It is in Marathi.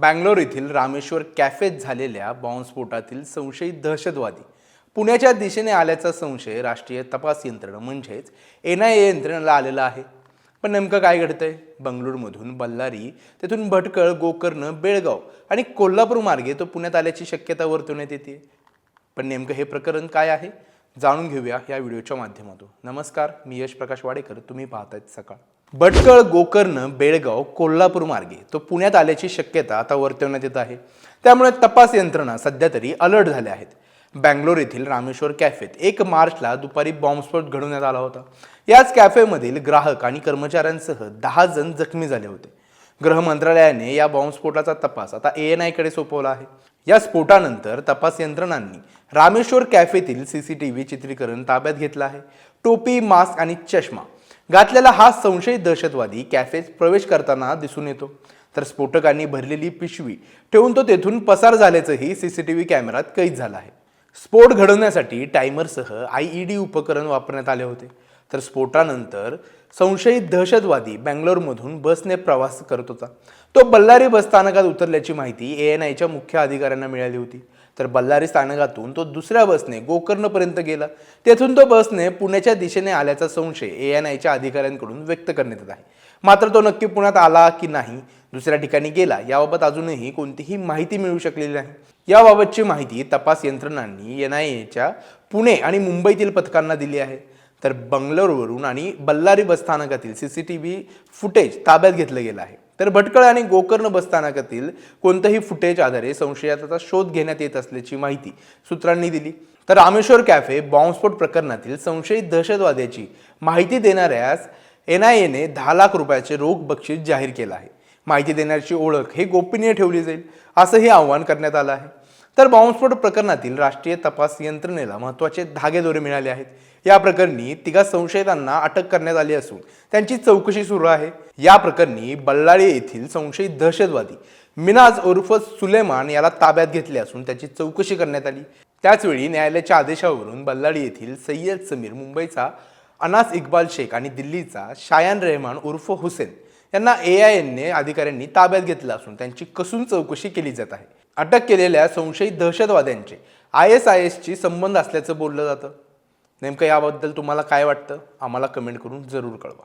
बँगलोर येथील रामेश्वर कॅफेत झालेल्या बॉम्बस्फोटातील संशयित दहशतवादी पुण्याच्या दिशेने आल्याचा संशय राष्ट्रीय तपास यंत्रणा म्हणजेच एन आय ए यंत्रणेला आलेला आहे. पण नेमकं काय घडतंय? बंगळूरमधून बल्लारी तेथून भटकळ गोकर्ण बेळगाव आणि कोल्हापूर मार्गे तो पुण्यात आल्याची शक्यता वर्तवण्यात येते. पण नेमकं हे प्रकरण काय आहे? जाणून घेऊया या व्हिडिओच्या माध्यमातून. नमस्कार मी यश प्रकाश वाडेकर. तुम्ही पाहतायत सकाळ. भटकळ गोकर्ण बेळगाव कोल्हापूर मार्गे. तो पुण्यात आल्याची शक्यता आता वर्तवण्यात येत आहे. त्यामुळे तपास यंत्रणा सध्या तरी अलर्ट झाल्या आहेत. बँगलोर येथील रामेश्वर कॅफेत एक मार्चला दुपारी बॉम्बस्फोट घडवण्यात आला होता. याच कॅफेमधील ग्राहक आणि कर्मचाऱ्यांसह दहा जण जखमी झाले होते. गृह मंत्रालयाने या बॉम्बस्फोटाचा तपास आता ए एन आयकडे सोपवला आहे. या स्फोटानंतर तपास यंत्रणांनी रामेश्वर कॅफेतील सी सी टी व्ही चित्रीकरण ताब्यात घेतलं आहे. टोपी मास्क आणि चष्मा घातलेला हा संशयित दहशतवादी कॅफेत प्रवेश करताना दिसून येतो. तर स्फोटकांनी भरलेली पिशवी ठेवून तो तेथून पसार झाल्याचंही सीसीटीव्ही कॅमेरात कैद झालं आहे. स्फोट घडवण्यासाठी टायमरसह आय ई डी उपकरण वापरण्यात आले होते. तर स्फोटानंतर संशयित दहशतवादी बँगलोरमधून बसने प्रवास करत होता. तो बल्लारी बस स्थानकात उतरल्याची माहिती ए एन आयच्या मुख्य अधिकाऱ्यांना मिळाली होती. तर बल्लारी स्थानकातून तो दुसऱ्या बसने गोकर्णपर्यंत गेला. तेथून तो बसने पुण्याच्या दिशेने आल्याचा संशय ए एन आयच्या अधिकाऱ्यांकडून व्यक्त करण्यात येत आहे. मात्र तो नक्की पुण्यात आला की नाही दुसऱ्या ठिकाणी गेला याबाबत अजूनही कोणतीही माहिती मिळू शकलेली नाही. याबाबतची माहिती तपास यंत्रणांनी एन आय एच्या पुणे आणि मुंबईतील पथकांना दिली आहे. तर बंगलोरवरून आणि Ballari बसस्थानकातील C C T V footage ताब्यात घेतलं गेलं आहे. तर भटकळ आणि गोकर्ण बसस्थानकातील कोणतंही फुटेज आधारे संशयाचा शोध घेण्यात येत असल्याची माहिती सूत्रांनी दिली. तर रामेश्वर कॅफे बॉम्बस्फोट प्रकरणातील संशयित दहशतवाद्याची माहिती देणाऱ्यास एन आय एने दहा लाख रुपयाचे रोख बक्षीस जाहीर केलं आहे. माहिती देण्याची ओळख हे गोपनीय ठेवली जाईल असंही आवाहन करण्यात आलं आहे. तर बॉम्बस्फोट प्रकरणातील राष्ट्रीय तपास यंत्रणेला महत्त्वाचे धागेदोरे मिळाले आहेत. या प्रकरणी तिघा संशयितांना अटक करण्यात आली असून त्यांची चौकशी सुरू आहे. या प्रकरणी बल्लाळी येथील संशयित दहशतवादी मिनाज उर्फ सुलेमान याला ताब्यात घेतले असून त्याची चौकशी करण्यात आली. त्याचवेळी न्यायालयाच्या आदेशावरून बल्लाळी येथील सय्यद समीर मुंबईचा अनास इक्बाल शेख आणि दिल्लीचा शायान रेहमान उर्फ हुसेन यांना ए आय एनने अधिकाऱ्यांनी ताब्यात घेतलं असून त्यांची कसून चौकशी केली जात आहे. अटक केलेल्या संशयित दहशतवाद्यांचे आय एस आय एसची संबंध असल्याचं बोललं जातं. नेमकं याबद्दल तुम्हाला काय वाटतं? आम्हाला कमेंट करून जरूर कळवा.